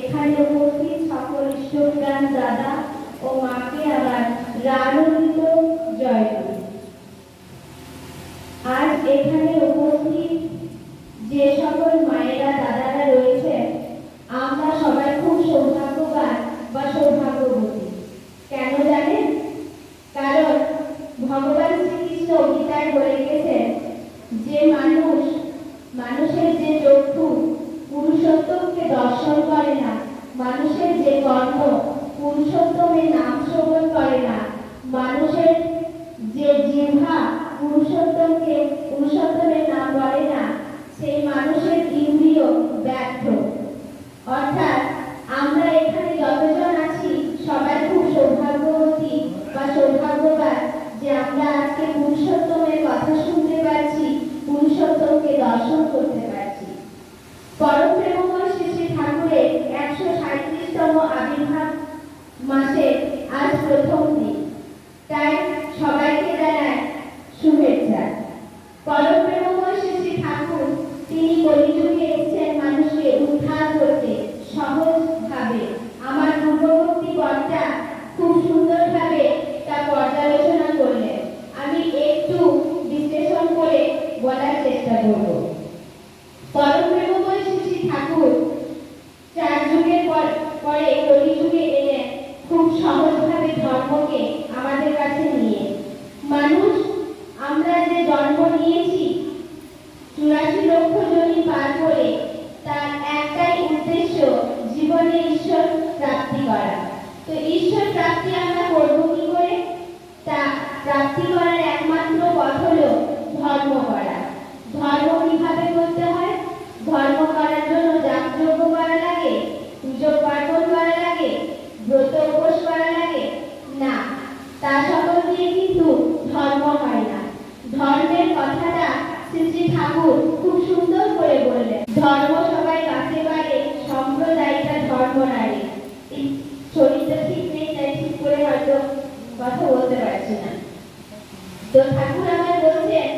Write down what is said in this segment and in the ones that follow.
এখানে উপস্থিত সকল দাদা ও জয় আজ এখানে উপস্থিত যে সকল মায়েরা দাদারা মানুষের যে কর্ম পুরুষোত্তমের নাম শ্রবণ করে না। মানুষের যে জিহ্বা, পুরুষোত্তমকে পুরুষোত্তমের নাম বলে না, সেই মানুষের ইন্দ্রিয় ব্যর্থ। অর্থাৎ আমরা এখানে যতজন আছি, সবাই খুব সৌভাগ্যবতী বা সৌভাগ্যবান যে আমরা আজকে পুরুষোত্তমের কথা শুনতে পারছি, পুরুষোত্তমকে দর্শন করতে পারছি। পরম প্রেম আবির্ভাব মাসের আজ প্রথম দিন তাই আমাদের কাছে নিয়ে। মানুষ আমরা যে জন্ম নিয়ে কথা বলতে পারছি না। তো ঠাকুর আমায় বলছেন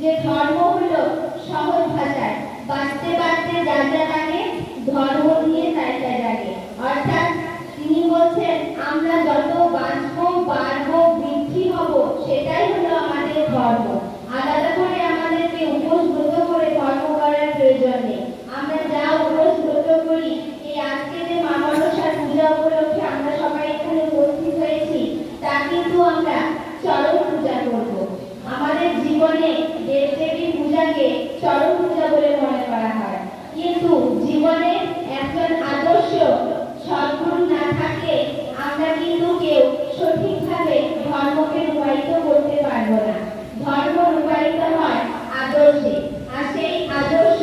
যে ধর্ম হলো সহজ ভাষায়। বাঁচতে বাঁচতে যা যা লাগে ধর্ম নিয়ে তাই তাই লাগে। অর্থাৎ তিনি বলছেন, আমরা যত বাঁচবো, বাড়বো, বৃদ্ধি হব, সেটাই হলো আমাদের ধর্ম। জীবনে একজন আদর্শ সদ্গুণ না থাকলে আমরা কিন্তু কেউ সঠিকভাবে ধর্মকে রূপায়িত করতে পারব না। ধর্ম রূপায়িত হয় আদর্শে। আর সেই আদর্শ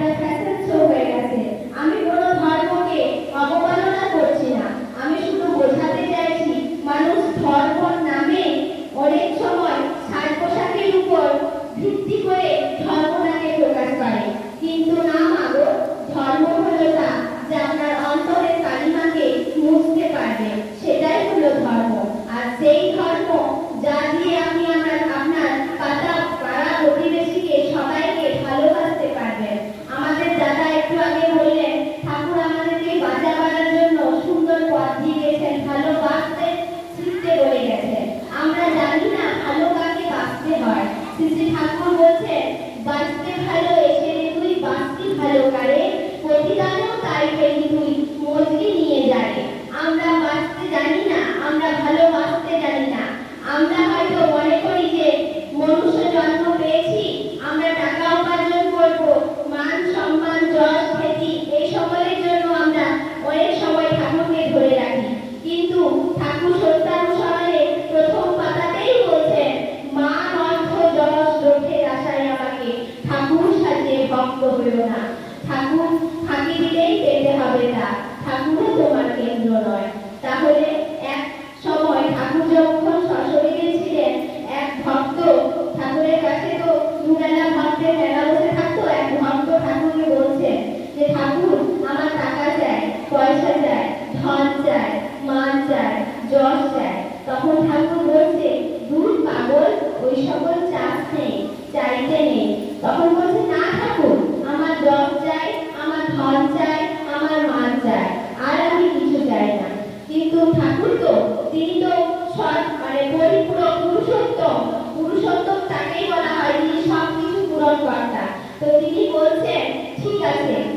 Thank you. তো ঠাকুর তো, তিনি তো সৎ মানে পরিপূর্ণ পুরুষোত্তম। পুরুষোত্তম তাকেই বলা হয় যিনি সব কিছু পূরণ কর্তা তো তিনি বলছেন, ঠিক আছে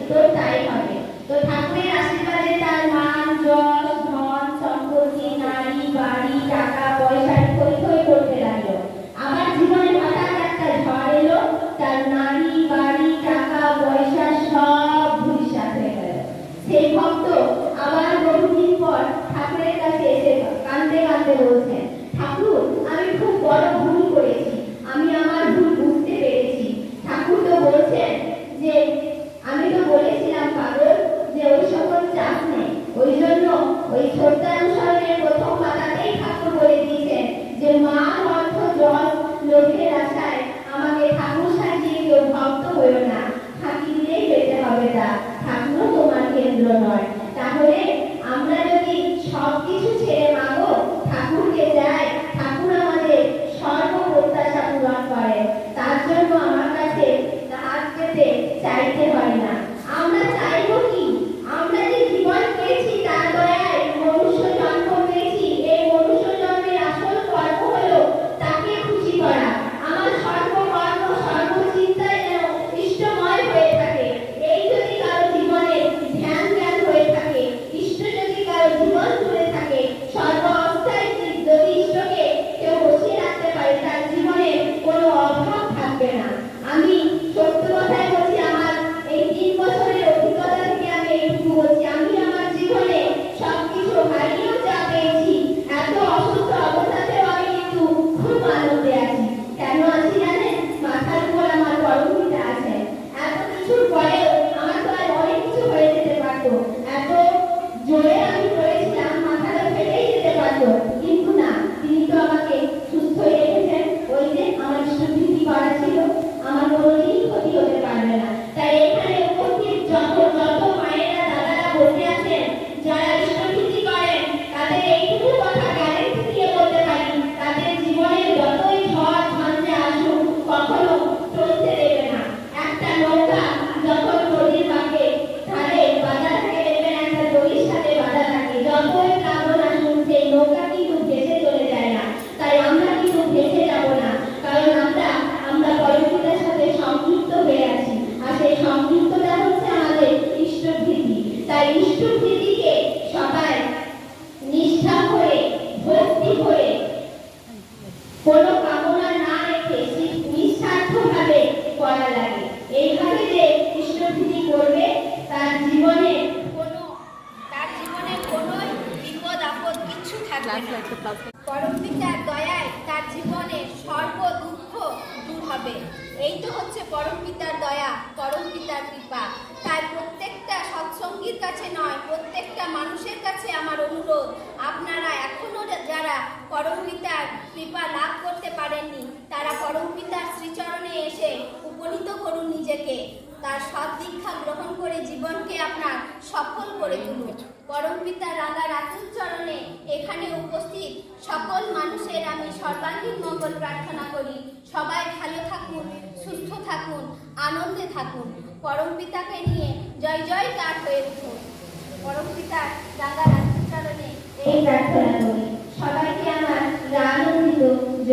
কোনো কামনা না রেখে নিঃস্বার্থভাবে করা লাগে। এইভাবে যে ইষ্টভীতি করবে তার জীবনে কোনো তার জীবনে কোনো বিপদ আপদ কিচ্ছু থাকবে না। পরম পিতার দয়ায় তার জীবনে সর্ব দুঃখ দূর হবে। এই তো হচ্ছে পরম পিতার দয়া পরম পিতার কৃপা। তাই প্রত্যেকটা সৎসঙ্গীর কাছে নয় প্রত্যেকটা মানুষের কাছে আমার অনুরোধ আপনারা এখনও যারা পরম পিতার কৃপা লাভ করতে পারেননি। তারা পরম পিতার শ্রীচরণে এসে উপনীত করুন নিজেকে। তার সৎ দীক্ষা গ্রহণ করে জীবনকে আপনার সফল করে তুলুন। পরম পিতা রাঙা রাতুল চরণে এখানে উপস্থিত সকল মানুষের আমি সর্বাঙ্গীন মঙ্গল প্রার্থনা করি। সবাই ভালো থাকুন, সুস্থ থাকুন, আনন্দে থাকুন। পরম পিতাকে নিয়ে জয় জয় কার হয়ে উঠুন। পরম পিতার রাঙা রাতুল চরণে এই প্রার্থনা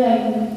করি